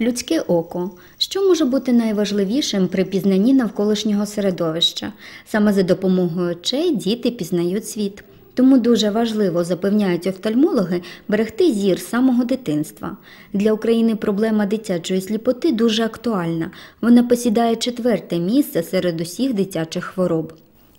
Людське око. Що може бути найважливішим при пізнанні навколишнього середовища? Саме за допомогою очей діти пізнають світ. Тому дуже важливо, запевняють офтальмологи, берегти зір самого дитинства. Для України проблема дитячої сліпоти дуже актуальна. Вона посідає четверте місце серед усіх дитячих хвороб.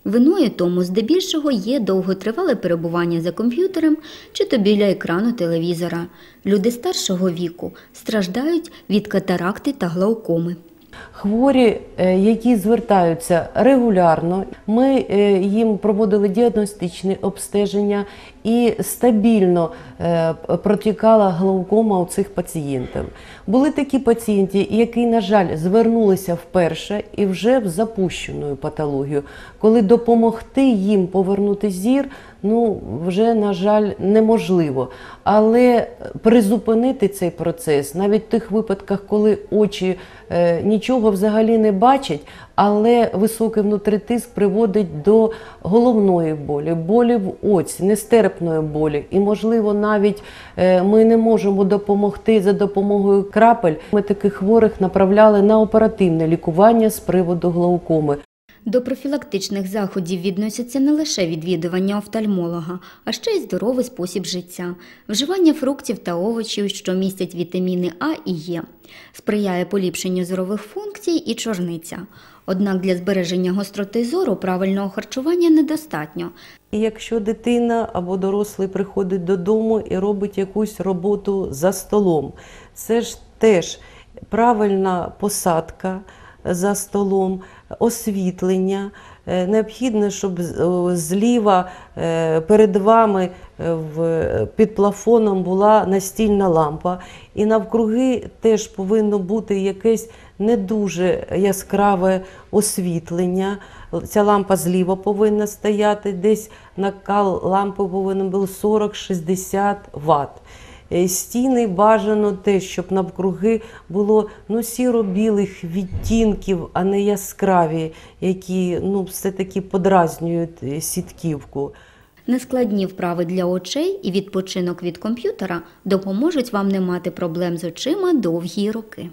Виною тому здебільшого є довготривале перебування за комп'ютером чи то біля екрану телевізора. Люди старшого віку страждають від катаракти та глаукоми. Хворі, е, які звертаються регулярно, ми е, їм проводили діагностичні обстеження і стабільно е, протікала глаукома у цих пацієнтів. Були такі пацієнти, які, на жаль, звернулися вперше і вже в запущеною патологію, коли допомогти їм повернути зір. Ну, вже, на жаль, неможливо. Але призупинити цей процес навіть в тих випадках, коли очі е, нічого взагалі не бачать, але високий внутритиск приводить до головної болі, болі в оці, нестерпної болі. І, можливо, навіть е, ми не можемо допомогти за допомогою крапель. Ми таких хворих направляли на оперативне лікування з приводу глаукоми. До профілактичних заходів відносяться не лише відвідування офтальмолога, а ще й здоровий спосіб життя, вживання фруктів та овочів, що містять вітаміни А і Е, сприяє поліпшенню зорових функцій і чорниця. Однак для збереження гостроти зору правильного харчування недостатньо. І якщо дитина або дорослий приходить додому і робить якусь роботу за столом, це ж теж правильна посадка за столом, освітлення. Е, Необхідно, щоб зліва е, перед вами е, під плафоном була настільна лампа, і навкруги теж повинно бути якесь не дуже яскраве освітлення. Ця лампа зліва повинна стояти, десь накал лампи повинен був 40-60 Вт. Е, Стіни бажано те, щоб навкруги було ну, сіро-білих відтінків, а не яскраві, які ну, все-таки подразнюють е, сітківку. Нескладні вправи для очей і відпочинок від комп'ютера допоможуть вам не мати проблем з очима довгі роки.